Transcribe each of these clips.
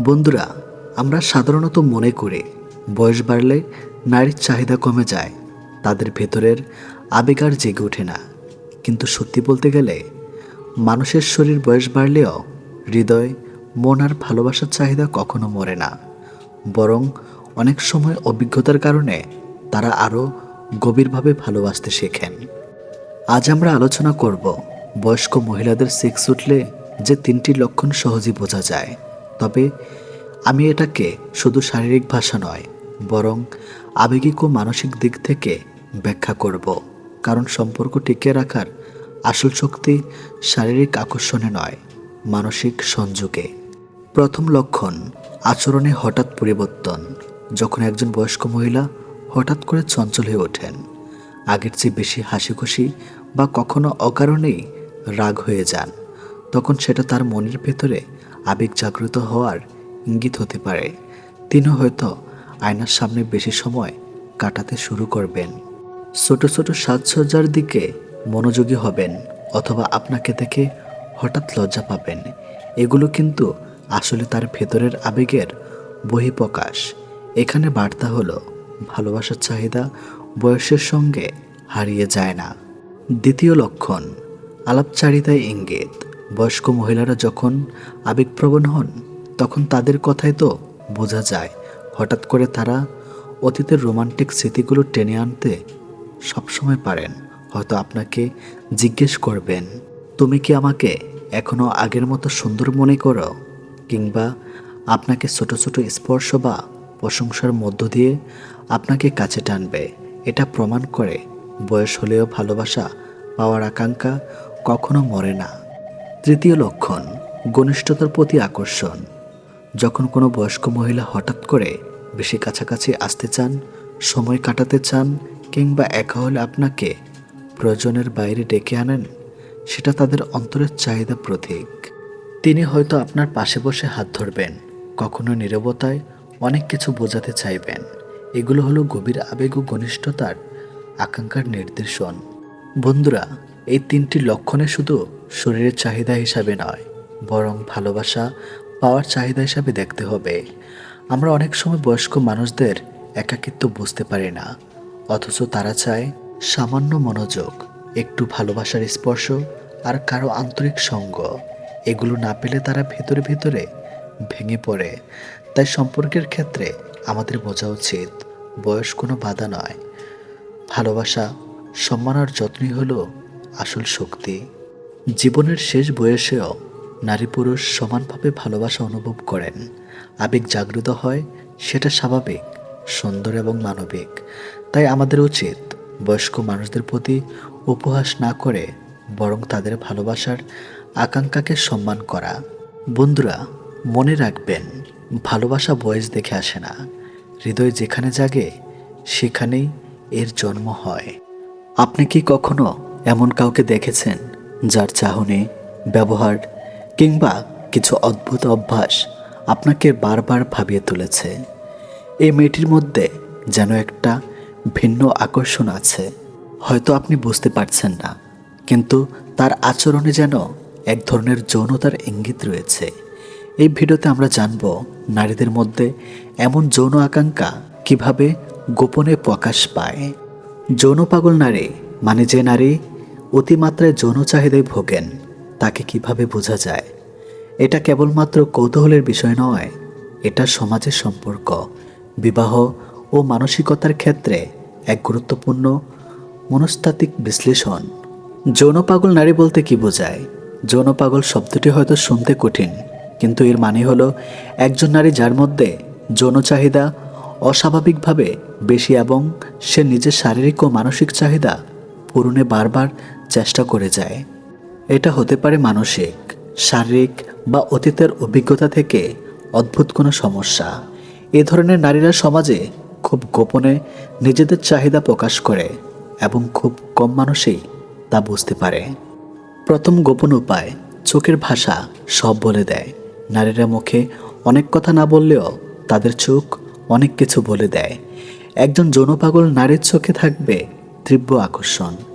বন্ধুরা, আমরা সাধারণত মনে করি বয়স বাড়লে নারীর চাহিদা কমে যায়, তাদের ভেতরের আবেগ আর জেগে ওঠে না। কিন্তু সত্যি বলতে গেলে, মানুষের শরীর বয়স বাড়লেও হৃদয়, মন আর ভালোবাসার চাহিদা কখনো মরে না। বরং অনেক সময় অভিজ্ঞতার কারণে তারা আরও গভীরভাবে ভালোবাসতে শেখেন। আজ আমরা আলোচনা করব বয়স্ক মহিলাদের সেক্স উঠলে যে তিনটি লক্ষণ সহজেই বোঝা যায়। তবে আমি এটাকে শুধু শারীরিক ভাষা নয়, বরং আবেগিক ও মানসিক দিক থেকে ব্যাখ্যা করব। কারণ সম্পর্ক টিকিয়ে রাখার আসল শক্তি শারীরিক আকর্ষণে নয়, মানসিক সংযোগে। প্রথম লক্ষণ, আচরণে হঠাৎ পরিবর্তন। যখন একজন বয়স্ক মহিলা হঠাৎ করে চঞ্চল হয়ে ওঠেন, আগের চেয়ে বেশি হাসি খুশি বা কখনো অকারণেই রাগ হয়ে যান, তখন সেটা তার মনের ভেতরে আবেগ জাগ্রত হওয়ার ইঙ্গিত হতে পারে। তিনি হয়তো আয়নার সামনে বেশি সময় কাটাতে শুরু করবেন। ছোট ছোট সাজসজ্জার দিকে মনোযোগী হবেন অথবা আপনাকে দেখে হঠাৎ লজ্জা পাবেন। এগুলো কিন্তু আসলে তার ভেতরের আবেগের বহিঃপ্রকাশ। এখানে বার্তা হলো, ভালোবাসার চাহিদা বয়সের সঙ্গে হারিয়ে যায় না। দ্বিতীয় লক্ষণ, আলাপচারিতায় ইঙ্গিত। বয়স্ক মহিলারা যখন আবেগপ্রবণ হন, তখন তাদের কথাই তো বোঝা যায়। হঠাৎ করে তারা অতীতের রোমান্টিক স্মৃতিগুলো টেনে আনতে সবসময় পারেন। হয়তো আপনাকে জিজ্ঞেস করবেন, তুমি কি আমাকে এখনও আগের মতো সুন্দর মনে করো? কিংবা, আপনাকে ছোট ছোট স্পর্শ বা প্রশংসার মধ্য দিয়ে আপনাকে কাছে টানবে। এটা প্রমাণ করে বয়স হলেও ভালোবাসা পাওয়ার আকাঙ্ক্ষা কখনো মরে না। তৃতীয় লক্ষণ, ঘনিষ্ঠতার প্রতি আকর্ষণ। যখন কোনো বয়স্ক মহিলা হঠাৎ করে বেশি কাছাকাছি আসতে চান, সময় কাটাতে চান, কিংবা একা হলে আপনাকে প্রয়োজনের বাইরে ডেকে আনেন, সেটা তাদের অন্তরের চাহিদা প্রতীক। তিনি হয়তো আপনার পাশে বসে হাত ধরবেন কখনো নীরবতায় অনেক কিছু বোঝাতে চাইবেন। এগুলো হলো গভীর আবেগ ও ঘনিষ্ঠতার আকাঙ্ক্ষার নির্দেশন। বন্ধুরা, এই তিনটি লক্ষণে শুধু শরীরের চাহিদা হিসাবে নয়, বরং ভালোবাসা পাওয়ার চাহিদা হিসাবে দেখতে হবে। আমরা অনেক সময় বয়স্ক মানুষদের একাকিত্ব বুঝতে পারি না, অথচ তারা চায় সামান্য মনোযোগ, একটু ভালোবাসার স্পর্শ আর কারও আন্তরিক সঙ্গ। এগুলো না পেলে তারা ভেতরে ভেতরে ভেঙে পড়ে। তাই সম্পর্কের ক্ষেত্রে আমাদের বোঝা উচিত, বয়স কোনো বাধা নয়। ভালোবাসা সম্মান আর যত্নই হলো আসল শক্তি। জীবনের শেষ বয়সেও নারী পুরুষ সমানভাবে ভালোবাসা অনুভব করেন। আবেগ জাগ্রত হয়, সেটা স্বাভাবিক, সুন্দর এবং মানবিক। তাই আমাদের উচিত বয়স্ক মানুষদের প্রতি উপহাস না করে বরং তাদের ভালোবাসার আকাঙ্ক্ষাকে সম্মান করা। বন্ধুরা, মনে রাখবেন, ভালোবাসা বয়স দেখে আসে না। হৃদয় যেখানে জাগে, সেখানেই এর জন্ম হয়। আপনি কি কখনো এমন কাউকে দেখেছেন যার চাহনি, ব্যবহার কিংবা কিছু অদ্ভুত অভ্যাস আপনাকে বারবার ভাবিয়ে তুলেছে। এই মেয়েটির মধ্যে যেন একটা ভিন্ন আকর্ষণ আছে। হয়তো আপনি বুঝতে পারছেন না, কিন্তু তার আচরণে যেন এক ধরনের যৌনতার ইঙ্গিত রয়েছে। এই ভিডিওতে আমরা জানব নারীদের মধ্যে এমন যৌন আকাঙ্ক্ষা কীভাবে গোপনে প্রকাশ পায়। যৌন পাগল নারী মানে যে নারী অতিমাত্রায় যৌন চাহিদায় ভোগেন। তাকে কীভাবে বোঝা যায়? এটা কেবলমাত্র কৌতূহলের বিষয় নয়, এটা সমাজের সম্পর্ক। বিবাহ ও মানসিকতার ক্ষেত্রে এক গুরুত্বপূর্ণ মনস্তাত্ত্বিক বিশ্লেষণ। যৌন পাগল নারী বলতে কি বোঝায়? যৌন পাগল শব্দটি হয়তো শুনতে কঠিন, কিন্তু এর মানে হলো একজন নারী যার মধ্যে যৌন চাহিদা অস্বাভাবিকভাবে বেশি এবং সে নিজের শারীরিক ও মানসিক চাহিদা পূরণে বারবার চেষ্টা করে যায়। এটা হতে পারে মানসিক, শারীরিক বা অতীতের অভিজ্ঞতা থেকে অদ্ভুত কোনো সমস্যা। এ ধরনের নারীরা সমাজে খুব গোপনে নিজেদের চাহিদা প্রকাশ করে এবং খুব কম মানুষই তা বুঝতে পারে। প্রথম গোপন উপায়, চোখের ভাষা সব বলে দেয়। নারীরা মুখে অনেক কথা না বললেও তাদের চোখ অনেক কিছু বলে দেয়। একজন যৌনপাগল নারীর চোখে থাকবে তীব্র আকর্ষণ।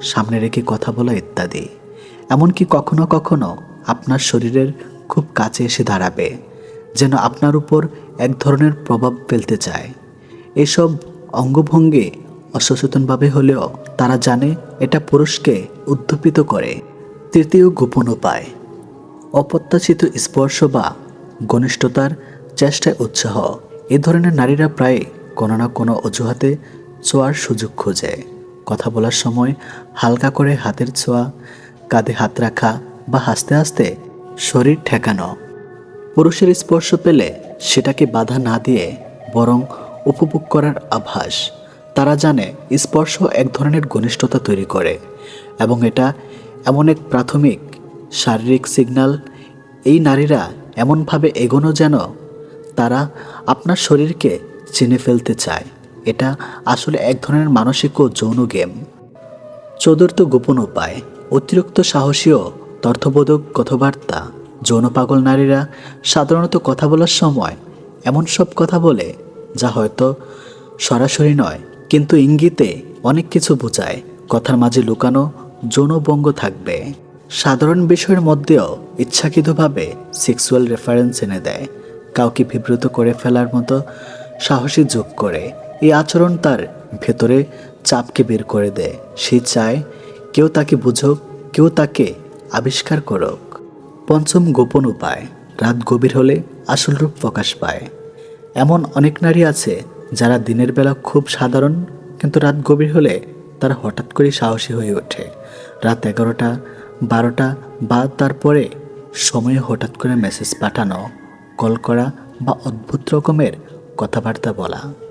সামনে রেখে কথা বলা ইত্যাদি। এমনকি কখনো কখনো আপনার শরীরের খুব কাছে এসে দাঁড়াবে, যেন আপনার উপর এক ধরনের প্রভাব ফেলতে চায়। এসব অঙ্গভঙ্গি অসচেতনভাবে হলেও তারা জানে এটা পুরুষকে উদ্দীপিত করে। তৃতীয় গোপন উপায়, অপ্রত্যাশিত স্পর্শ বা ঘনিষ্ঠতার চেষ্টায় উৎসাহ। এ ধরনের নারীরা প্রায় কোনো না কোনো অজুহাতে ছোঁয়ার সুযোগ খোঁজে। কথা বলার সময় হালকা করে হাতের ছোঁয়া, কাঁধে হাত রাখা বা হাসতে হাসতে শরীর ঠেকানো। পুরুষের স্পর্শ পেলে সেটাকে বাধা না দিয়ে বরং উপভোগ করার আভাস। তারা জানে স্পর্শ এক ধরনের ঘনিষ্ঠতা তৈরি করে এবং এটা এমন এক প্রাথমিক শারীরিক সিগন্যাল। এই নারীরা এমনভাবে এগোনো যেন তারা আপনার শরীরকে চিনে ফেলতে চায়। এটা আসলে এক ধরনের মানসিক ও যৌন গেম। চতুর্থ গোপন উপায়, অতিরিক্ত সাহসী ও তর্থবোধক কথাবার্তা। যৌন পাগল নারীরা সাধারণত কথা বলার সময় এমন সব কথা বলে, যা হয়তো সরাসরি নয়, কিন্তু ইঙ্গিতে অনেক কিছু বোঝায়, কথার মাঝে লুকানো যৌনবঙ্গ থাকবে। সাধারণ বিষয়ের মধ্যেও ইচ্ছাকৃতভাবে সেক্সুয়াল রেফারেন্স এনে দেয়, কাউকে বিব্রত করে ফেলার মতো সাহসী যোগ করে। এই আচরণ তার ভেতরে চাপকে বের করে দেয়। সে চায়, কেউ তাকে বুঝুক, কেউ তাকে আবিষ্কার করুক। পঞ্চম গোপন উপায়, রাত গভীর হলে আসল রূপ প্রকাশ পায়। এমন অনেক নারী আছে যারা দিনের বেলা খুব সাধারণ, কিন্তু রাত গভীর হলে তারা হঠাৎ করে সাহসী হয়ে ওঠে। রাত এগারোটা, বারোটা বা তারপরে সময়ে হঠাৎ করে মেসেজ পাঠানো, কল করা বা অদ্ভুত রকমের কথাবার্তা বলা।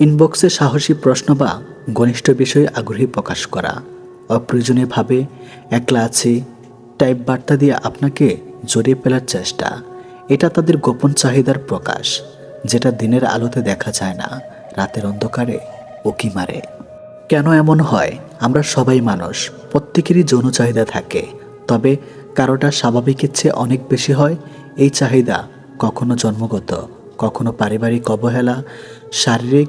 ইনবক্সে সাহসী প্রশ্ন বা ঘনিষ্ঠ বিষয়ে আগ্রহী প্রকাশ করা। অপ্রয়োজনীয়ভাবে একলা আছি টাইপ বার্তা দিয়ে আপনাকে জড়িয়ে ফেলার চেষ্টা। এটা তাদের গোপন চাহিদার প্রকাশ, যেটা দিনের আলোতে দেখা যায় না, রাতের অন্ধকারে উকি মারে। কেন এমন হয়? আমরা সবাই মানুষ, প্রত্যেকেরই যৌন চাহিদা থাকে। তবে কারোটা স্বাভাবিকের চেয়ে অনেক বেশি হয়, এই চাহিদা কখনো জন্মগত, কখনো পারিবারিক অবহেলা, শারীরিক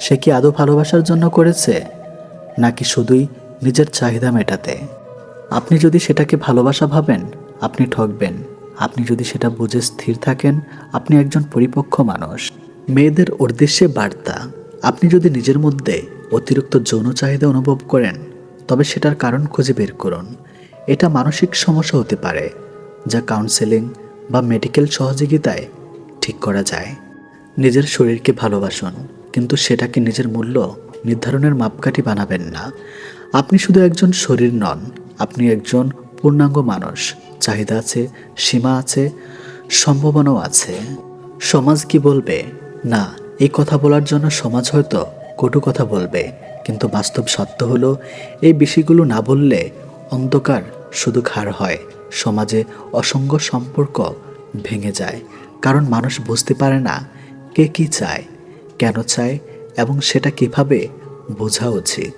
সে কি আদৌ ভালোবাসার জন্য করেছে, নাকি শুধুই নিজের চাহিদা মেটাতে? আপনি যদি সেটাকে ভালোবাসা ভাবেন, আপনি ঠকবেন। আপনি যদি সেটা বুঝে স্থির থাকেন, আপনি একজন পরিপক্ক মানুষ। মেয়েদের উদ্দেশ্যে বার্তা। আপনি যদি নিজের মধ্যে অতিরিক্ত যৌন চাহিদা অনুভব করেন, তবে সেটার কারণ খুঁজে বের করুন। এটা মানসিক সমস্যা হতে পারে, যা কাউন্সেলিং বা মেডিকেল সহযোগিতায় ঠিক করা যায়। নিজের শরীরকে ভালোবাসুন। কিন্তু সেটাকে নিজের মূল্য নির্ধারণের মাপকাঠি বানাবেন না। আপনি শুধু একজন শরীর নন, আপনি একজন পূর্ণাঙ্গ মানুষ। চাহিদা আছে, সীমা আছে, সম্ভাবনাও আছে। সমাজ কি বলবে? না, এই কথা বলার জন্য সমাজ হয়তো কটু কথা বলবে, কিন্তু বাস্তব সত্য হলো, এই বিষয়গুলো না বললে অন্ধকার শুধু খাড় হয়, সমাজে অসংখ্য সম্পর্ক ভেঙে যায়। কারণ মানুষ বুঝতে পারে না কে কি চায়। কেন চায় এবং সেটা কীভাবে বোঝা উচিত?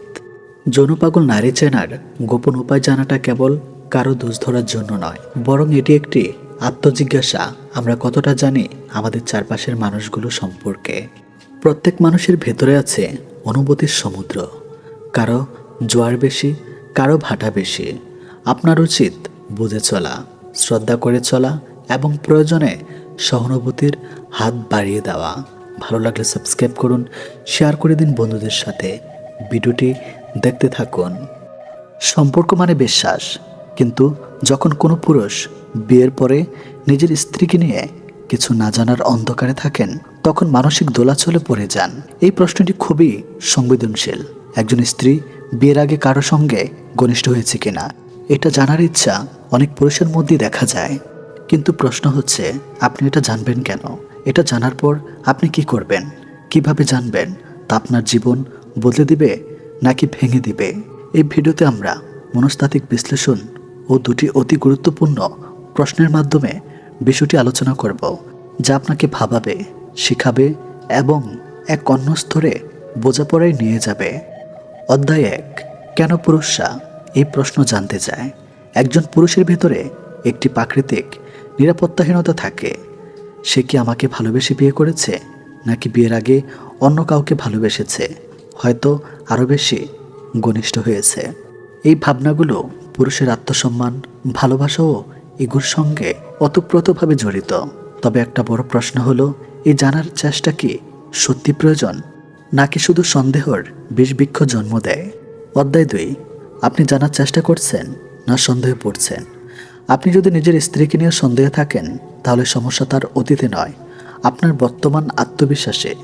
যৌনপাগল নারী চেনার গোপন উপায় জানাটা কেবল কারও দোষ ধরার জন্য নয়, বরং এটি একটি আত্মজিজ্ঞাসা। আমরা কতটা জানি আমাদের চারপাশের মানুষগুলো সম্পর্কে। প্রত্যেক মানুষের ভেতরে আছে অনুভূতির সমুদ্র। কারও জোয়ার বেশি, কারও ভাটা বেশি। আপনার উচিত বুঝে চলা, শ্রদ্ধা করে চলা এবং প্রয়োজনে সহানুভূতির হাত বাড়িয়ে দেওয়া। ভালো লাগলে সাবস্ক্রাইব করুন শেয়ার করে দিন বন্ধুদের সাথে। ভিডিওটি দেখতে থাকুন। সম্পর্ক মানে বিশ্বাস, কিন্তু যখন কোনো পুরুষ বিয়ের পরে নিজের স্ত্রীকে নিয়ে কিছু না জানার অন্ধকারে থাকেন, তখন মানসিক দোলাচলে পড়ে যান। এই প্রশ্নটি খুবই সংবেদনশীল। একজন স্ত্রী বিয়ের আগে কারও সঙ্গে ঘনিষ্ঠ হয়েছে কিনা, এটা জানার ইচ্ছা অনেক পুরুষের মধ্যেই দেখা যায়। কিন্তু প্রশ্ন হচ্ছে, আপনি এটা জানবেন কেন? এটা জানার পর আপনি কি করবেন? কীভাবে জানবেন? তা আপনার জীবন বদলে দিবে নাকি ভেঙে দিবে? এই ভিডিওতে আমরা মনস্তাত্ত্বিক বিশ্লেষণ ও দুটি অতি গুরুত্বপূর্ণ প্রশ্নের মাধ্যমে বিষয়টি আলোচনা করব, যা আপনাকে ভাবাবে, শিখাবে এবং এক অন্য স্তরে বোঝাপড়ায় নিয়ে যাবে। অধ্যায় এক, কেন পুরুষরা এই প্রশ্ন জানতে চায়। একজন পুরুষের ভেতরে একটি প্রাকৃতিক নিরাপত্তাহীনতা থাকে। সে কি আমাকে ভালোবেসে বিয়ে করেছে? নাকি বিয়ের আগে অন্য কাউকে ভালোবেসেছে? হয়তো আরও বেশি ঘনিষ্ঠ হয়েছে। এই ভাবনাগুলো পুরুষের আত্মসম্মান, ভালোবাসা ও ইগুর সঙ্গে ওতপ্রোতভাবে জড়িত। তবে একটা বড় প্রশ্ন হলো, এই জানার চেষ্টা কি সত্যি প্রয়োজন? নাকি শুধু সন্দেহর বিষবৃক্ষ জন্ম দেয়? অধ্যায় দুই, আপনি জানার চেষ্টা করছেন না সন্দেহে পড়ছেন? আপনি যদি নিজের স্ত্রীকে নিয়ে সন্দেহে থাকেন, তাহলে সমস্যা তার অতীতে নয়। আপনার বর্তমান আত্মবিশ্বাসে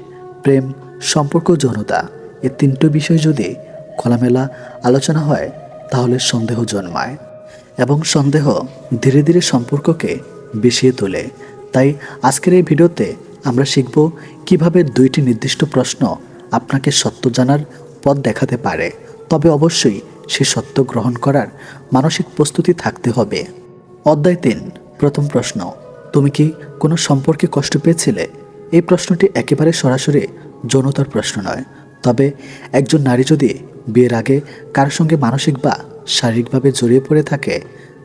প্রেম, সম্পর্ক যৌনতা এ তিনটি বিষয় যদি খোলামেলা আলোচনা হয়, তাহলে সন্দেহ জন্মায় এবং সন্দেহ ধীরে ধীরে সম্পর্ককে বিষিয়ে তোলে। তাই আজকের এই ভিডিওতে আমরা শিখব কীভাবে দুইটি নির্দিষ্ট প্রশ্ন আপনাকে সত্য জানার পথ দেখাতে পারে। তবে অবশ্যই সে সত্য গ্রহণ করার মানসিক প্রস্তুতি থাকতে হবে। অধ্যায় তিন, প্রথম প্রশ্ন, তুমি কি কোনো সম্পর্কে কষ্ট পেয়েছিলে? এই প্রশ্নটি একেবারে সরাসরি যৌনতার প্রশ্ন নয়। তবে একজন নারী যদি বিয়ের আগে কারোর সঙ্গে মানসিক বা শারীরিকভাবে জড়িয়ে পড়ে থাকে,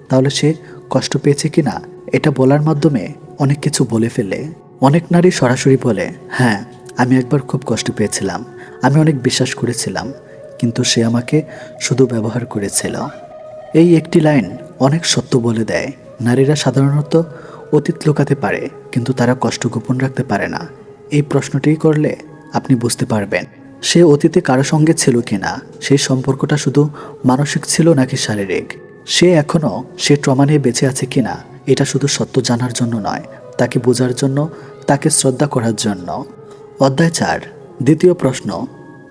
তাহলে সে কষ্ট পেয়েছে কিনা, এটা বলার মাধ্যমে অনেক কিছু বলে ফেলে। অনেক নারী সরাসরি বলে হ্যাঁ আমি একবার খুব কষ্ট পেয়েছিলাম, আমি অনেক বিশ্বাস করেছিলাম, কিন্তু সে আমাকে শুধু ব্যবহার করেছিল। এই একটি লাইন অনেক সত্য বলে দেয়। নারীরা সাধারণত অতীত লুকাতে পারে, কিন্তু তারা কষ্ট গোপন রাখতে পারে না। এই প্রশ্নটি করলে আপনি বুঝতে পারবেন, সে অতীতে কারও সঙ্গে ছিল কিনা, সেই সম্পর্কটা শুধু মানসিক ছিল নাকি শারীরিক? সে এখনও সে ট্রমা নিয়ে বেঁচে আছে কিনা, এটা শুধু সত্য জানার জন্য নয়, তাকে বোঝার জন্য, তাকে শ্রদ্ধা করার জন্য। অধ্যায় চার, দ্বিতীয় প্রশ্ন,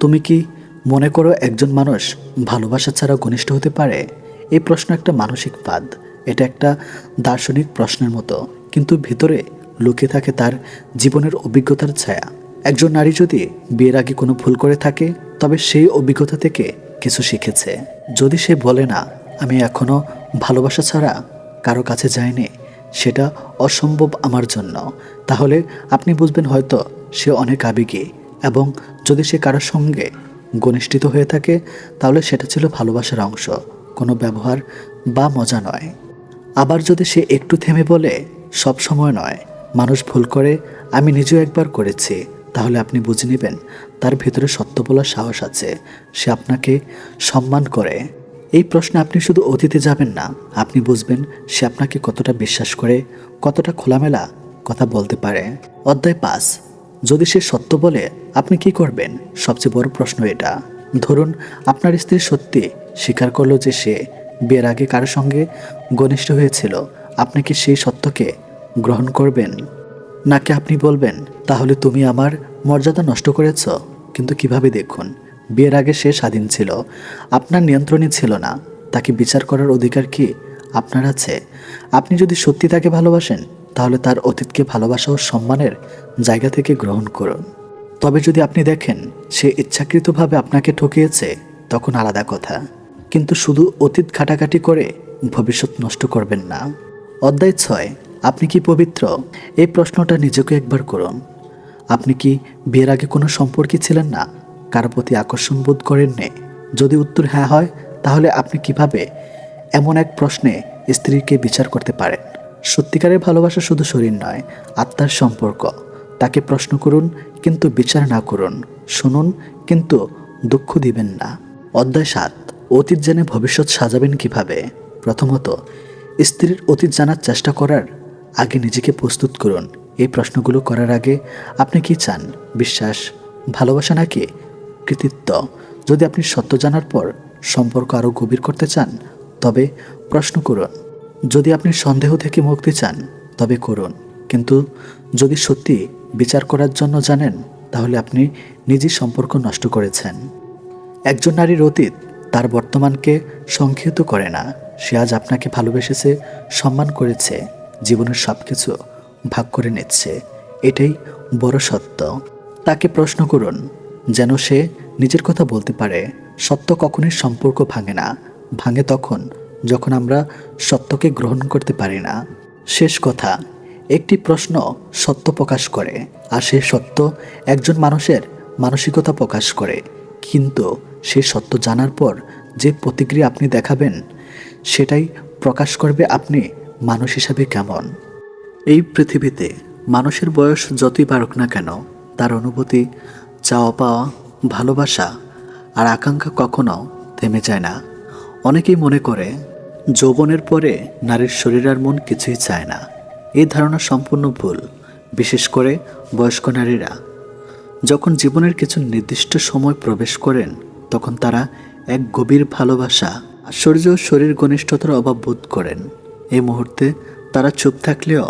তুমি কি মনে করো একজন মানুষ ভালোবাসা ছাড়া ঘনিষ্ঠ হতে পারে? এই প্রশ্ন একটা মানসিক বাদ এটা একটা দার্শনিক প্রশ্নের মতো। কিন্তু ভিতরে লুকিয়ে থাকে তার জীবনের অভিজ্ঞতার ছায়া। একজন নারী যদি বিয়ের আগে কোনো ভুল করে থাকে, তবে সেই অভিজ্ঞতা থেকে কিছু শিখেছে। যদি সে বলে না, আমি এখনও ভালোবাসা ছাড়া কারও কাছে যাইনি, সেটা অসম্ভব আমার জন্য, তাহলে আপনি বুঝবেন হয়তো সে অনেক আবেগী এবং যদি সে কারোর সঙ্গে ঘনিষ্ঠিত হয়ে থাকে, তাহলে সেটা ছিল ভালোবাসার অংশ। কোনো ব্যবহার বা মজা নয়। আবার যদি সে একটু থেমে বলে, সব সময় নয়, মানুষ ভুল করে, আমি নিজেও একবার করেছি, তাহলে আপনি বুঝে নেবেন, তার ভেতরে সত্য বলার সাহস আছে, সে আপনাকে সম্মান করে। এই প্রশ্নে আপনি শুধু অতীতে যাবেন না, আপনি বুঝবেন সে আপনাকে কতটা বিশ্বাস করে, কতটা খোলামেলা কথা বলতে পারে। অধ্যায় পাঁচ, যদি সে সত্য বলে, আপনি কি করবেন? সবচেয়ে বড় প্রশ্ন এটা। ধরুন, আপনার স্ত্রী সত্যি স্বীকার করল যে সে বিয়ের আগে কারোর সঙ্গে ঘনিষ্ঠ হয়েছিল। আপনি কি সেই সত্যকে গ্রহণ করবেন? নাকি আপনি বলবেন, তাহলে তুমি আমার মর্যাদা নষ্ট করেছ? কিন্তু কীভাবে দেখুন, বিয়ের আগে সে স্বাধীন ছিল। আপনার নিয়ন্ত্রণে ছিল না। তাকে বিচার করার অধিকার কি আপনার আছে? আপনি যদি সত্যি তাকে ভালোবাসেন, তাহলে তার অতীতকে ভালোবাসা ও সম্মানের জায়গা থেকে গ্রহণ করুন। তবে যদি আপনি দেখেন সে ইচ্ছাকৃতভাবে আপনাকে ঠকিয়েছে, তখন আলাদা কথা। কিন্তু শুধু অতীত ঘাটাঘাটি করে ভবিষ্যৎ নষ্ট করবেন না। অধ্যায় ছয়, আপনি কি পবিত্র? এই প্রশ্নটা নিজেকে একবার করুন। আপনি কি বিয়ের আগে কোনো সম্পর্কে ছিলেন না? কারও প্রতি আকর্ষণ বোধ করেননি? যদি উত্তর হ্যাঁ হয়, তাহলে আপনি কীভাবে এমন এক প্রশ্নে স্ত্রীকে বিচার করতে পারেন? সত্যিকারের ভালোবাসা শুধু শরীর নয়, আত্মার সম্পর্ক। তাকে প্রশ্ন করুন, কিন্তু বিচার না করুন। শুনুন, কিন্তু দুঃখ দিবেন না। অধ্যায় সাত, অতীত জেনে ভবিষ্যৎ সাজাবেন কীভাবে? প্রথমত, স্ত্রীর অতীত জানার চেষ্টা করার আগে নিজেকে প্রস্তুত করুন। এই প্রশ্নগুলো করার আগে আপনি কি চান? বিশ্বাস? ভালোবাসা নাকি কৃতিত্ব? যদি আপনি সত্য জানার পর সম্পর্ক আরও গভীর করতে চান, তবে প্রশ্ন করুন। যদি আপনি সন্দেহ থেকে মুক্তি চান, তবে করুন। কিন্তু যদি সত্যি বিচার করার জন্য জানেন, তাহলে আপনি নিজেই সম্পর্ক নষ্ট করেছেন। একজন নারীর অতীত তার বর্তমানকে সংক্ষিপ্ত করে না। সে আজ আপনাকে ভালোবেসেছে, সম্মান করেছে, জীবনের সব কিছু ভাগ করে নিচ্ছে। এটাই বড় সত্য। তাকে প্রশ্ন করুন, যেন সে নিজের কথা বলতে পারে। সত্য কখনোই সম্পর্ক ভাঙে না। ভাঙে তখন, যখন আমরা সত্যকে গ্রহণ করতে পারি না। শেষ কথা একটি প্রশ্ন সত্য প্রকাশ করে, আর সেই সত্য একজন মানুষের মানসিকতা প্রকাশ করে। কিন্তু সেই সত্য জানার পর যে প্রতিক্রিয়া আপনি দেখাবেন, সেটাই প্রকাশ করবে আপনি মানুষ হিসাবে কেমন। এই পৃথিবীতে মানুষের বয়স যতই বাড়ুক না কেন, তার অনুভূতি, চাওয়া পাওয়া, ভালোবাসা আর আকাঙ্ক্ষা কখনো থেমে যায় না। অনেকেই মনে করে, যৌবনের পরে নারীর শরীর আর মন কিছুই চায় না। এই ধারণা সম্পূর্ণ ভুল, বিশেষ করে বয়স্ক নারীরা। যখন জীবনের কিছু নির্দিষ্ট সময় প্রবেশ করেন, তখন তারা এক গভীর ভালোবাসা, আশ্চর্য শরীর ঘনিষ্ঠতার অভাব বোধ করেন। এই মুহূর্তে তারা চুপ থাকলেও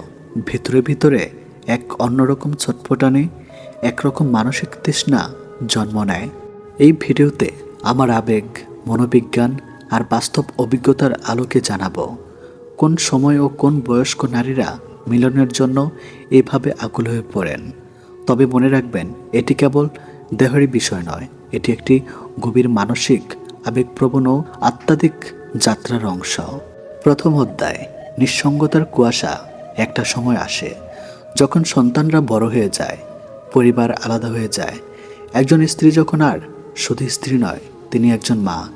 ভিতরে ভিতরে এক অন্যরকম ছটফটানি একরকম মানসিক তৃষ্ণা জন্ম নেয়। এই ভিডিওতে আমার আবেগ, মনোবিজ্ঞান আর বাস্তব অভিজ্ঞতার আলোকে জানাব, কোন সময় ও কোন বয়স্ক নারীরা মিলনের জন্য এইভাবে আকুল হয়ে পড়েন। তবে মনে রাখবেন, এটি কেবল দেহেরই বিষয় নয়, এটি একটি গভীর মানসিক, আবেগপ্রবণ ও আত্মাধিক যাত্রার অংশ। প্রথম অধ্যায়, নিঃসঙ্গতার কুয়াশা, একটা সময় আসে, যখন সন্তানরা বড় হয়ে যায়, পরিবার আলাদা হয়ে যায়। একজন স্ত্রী যখন আর শুধু স্ত্রী নয়, তিনি একজন মা,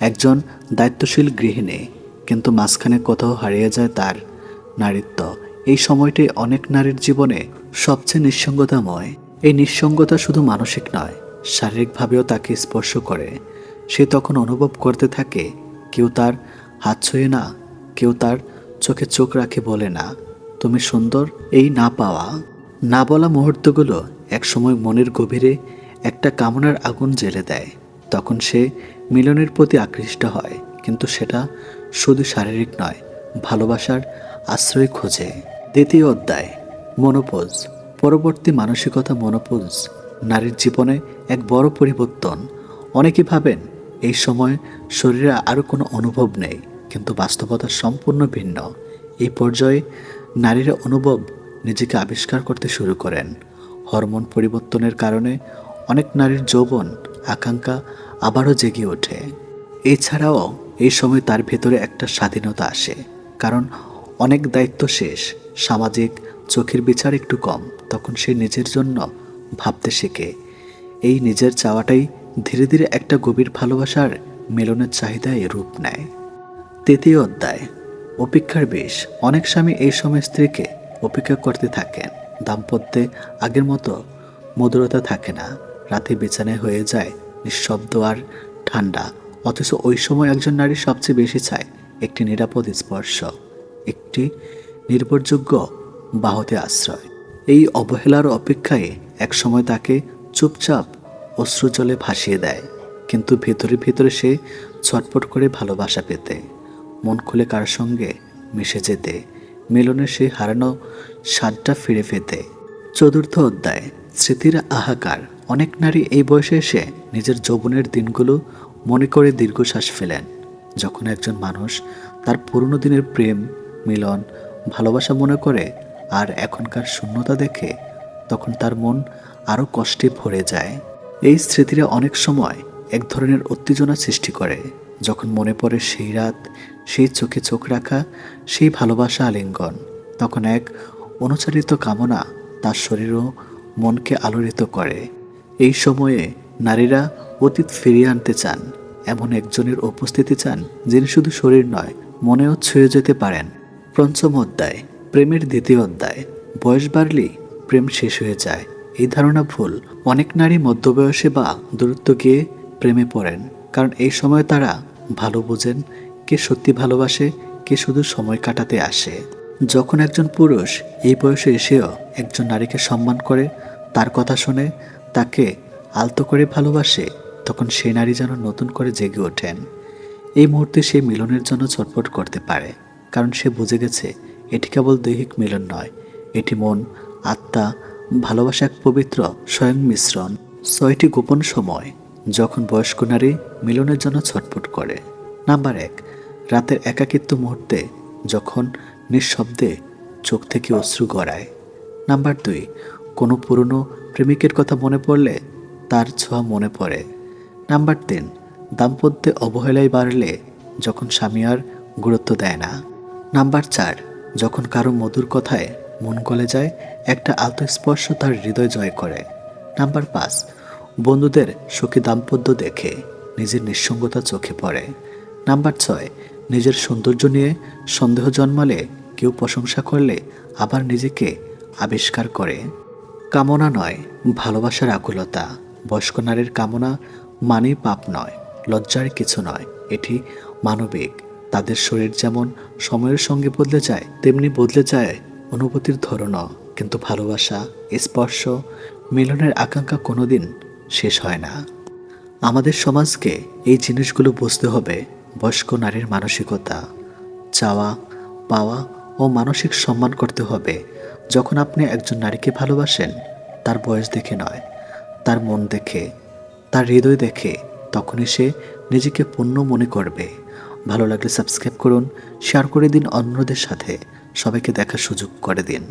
একজন দায়িত্বশীল গৃহিণী, কিন্তু মাঝখানে কোথাও হারিয়ে যায় তার নারীত্ব। এই সময়টি অনেক নারীর জীবনে সবচেয়ে নিঃসঙ্গতাময়। এই নিঃসঙ্গতা শুধু মানসিক নয়, শারীরিকভাবেও তাকে স্পর্শ করে। সে তখন অনুভব করতে থাকে, কেউ তার হাত ছুঁয়ে না, কেউ তার চোখে চোখ রাখে বলে না, তুমি সুন্দর, এই না পাওয়া। না বলা মুহূর্তগুলো একসময় মনের গভীরে একটা কামনার আগুন জ্বেলে দেয়। তখন সে মিলনের প্রতি আকৃষ্ট হয়, কিন্তু সেটা শুধু শারীরিক নয়, ভালোবাসার আশ্রয় খোঁজে। দ্বিতীয় অধ্যায়, মনোপোজ। পরবর্তী মানসিকতা মনোপোজ, নারীর জীবনে এক বড় পরিবর্তন। অনেকে ভাবেন, এই সময় শরীরে আরও কোনো অনুভব নেই, কিন্তু বাস্তবতা সম্পূর্ণ ভিন্ন। এই পর্যায়ে নারীরা অনুভব নিজেকে আবিষ্কার করতে শুরু করেন। হরমোন পরিবর্তনের কারণে অনেক নারীর যৌবন, আকাঙ্ক্ষা আবারও জেগে ওঠে। এছাড়াও এই সময় তার ভেতরে একটা স্বাধীনতা আসে, কারণ অনেক দায়িত্ব শেষ। সামাজিক চোখের বিচার একটু কম, তখন সে নিজের জন্য ভাবতে শেখে। এই নিজের চাওয়াটাই ধীরে ধীরে একটা গভীর ভালোবাসার মেলনের চাহিদায় রূপ নেয়। তৃতীয় অধ্যায়, অপেক্ষার বেশ। অনেক স্বামী এই সময় স্ত্রীকে অপেক্ষা করতে থাকেন। দাম্পত্যে আগের মতো মধুরতা থাকে না। রাতে বিছানায় হয়ে যায় নিঃশব্দ আর ঠান্ডা। অথচ ওই সময় একজন নারী সবচেয়ে বেশি চায় একটি নিরাপদ স্পর্শ। একটি নির্ভরযোগ্য বাহতে আশ্রয়। এই অবহেলার অপেক্ষায় একসময় তাকে চুপচাপ অশ্রুজলে ভাসিয়ে দেয়, কিন্তু ভেতরে ভেতরে সে ছটপট করে ভালোবাসা পেতে। মন খুলে কার সঙ্গে মিশে যেতে মিলনের সে হারানো স্বাদটা ফিরে পেতে। চতুর্থ অধ্যায়, স্মৃতির আহাকার। অনেক নারী এই বয়সে এসে নিজের যৌবনের দিনগুলো মনে করে দীর্ঘশ্বাস ফেলেন। যখন একজন মানুষ তার পুরনো দিনের প্রেম মিলন ভালোবাসা মনে করে আর এখনকার শূন্যতা দেখে তখন তার মন আরও কষ্টে ভরে যায়। এই স্মৃতিরা অনেক সময় এক ধরনের উত্তেজনা সৃষ্টি করে। যখন মনে পড়ে সেই রাত, সেই চোখে চোখ রাখা, সেই ভালোবাসা আলিঙ্গন, তখন এক অনুচারিত কামনা তার শরীর ও মনকে আলোড়িত করে। এই সময়ে নারীরা অতীত ফিরিয়ে আনতে চান। এমন একজনের উপস্থিতি চান যিনি শুধু শরীর নয়, মনেও ছুঁয়ে যেতে পারেন। পঞ্চম অধ্যায়, প্রেমের দ্বিতীয় অধ্যায়। বয়স বাড়লেই প্রেম শেষ হয়ে যায়। এই ধারণা ভুল। অনেক নারী মধ্যবয়সে বা দূরত্ব গিয়ে প্রেমে পড়েন, কারণ এই সময় তারা ভালো বোঝেন, কে সত্যি ভালোবাসে, কে শুধু সময় কাটাতে আসে। যখন একজন পুরুষ এই বয়সে এসেও একজন নারীকে সম্মান করে, তার কথা শুনে, তাকে আলতো করে ভালোবাসে, তখন সেই নারী যেন নতুন করে জেগে ওঠেন। এই মুহূর্তে সে মিলনের জন্য ছটফট করতে পারে। কারণ সে বুঝে গেছে এটি কেবল দৈহিক মিলন নয়। এটি মন, আত্মা, ভালোবাসা এক পবিত্র, স্বয়ং মিশ্রণ। ছয়টি গোপন সময়, যখন বয়স্ক নারী মিলনের জন্য ছটফট করে। নাম্বার এক, রাতের একাকিত্ব মুহূর্তে, যখন নিঃশব্দে চোখ থেকে অশ্রু গড়ায়। নাম্বার দুই, কোনো পুরনো প্রেমিকের কথা মনে পড়লে তার ছোঁয়া মনে পড়ে। নাম্বার তিন, দাম্পত্যে অবহেলায় বাড়লে যখন স্বামী আর গুরুত্ব দেয় না। নাম্বার চার, যখন কারও মধুর কথায় মন গলে যায়, একটা আত্মস্পর্শ তার হৃদয় জয় করে। নাম্বার পাঁচ, বন্ধুদের সুখী দাম্পত্য দেখে নিজের নিঃসঙ্গতা চোখে পড়ে। নাম্বার ছয়, নিজের সৌন্দর্য নিয়ে সন্দেহ জন্মালে কেউ প্রশংসা করলে আবার নিজেকে আবিষ্কার করে। কামনা নয়, ভালোবাসার আকুলতা। বয়স্ক নারীর কামনা মানেই পাপ নয়, লজ্জার কিছু নয়, এটি মানবিক। তাদের শরীর যেমন সময়ের সঙ্গে বদলে যায়, তেমনি বদলে যায় অনুভূতির ধরনও। কিন্তু ভালোবাসা, স্পর্শ, মিলনের আকাঙ্ক্ষা কোনোদিন শেষ হয় না। আমাদের সমাজকে এই জিনিসগুলো বুঝতে হবে, বয়স্ক নারীর মানসিকতা, চাওয়া, পাওয়া ও মানসিক সম্মান করতে হবে। যখন আপনি একজন নারীকে ভালোবাসেন, তার বয়স দেখে নয়, তার মন দেখে, তার হৃদয় দেখে, তখনই সে নিজেকে পূর্ণ মনে করবে। ভালো লাগলে সাবস্ক্রাইব করুন শেয়ার করে দিন অন্যদের সাথে। সবাইকে দেখার সুযোগ করে দিন।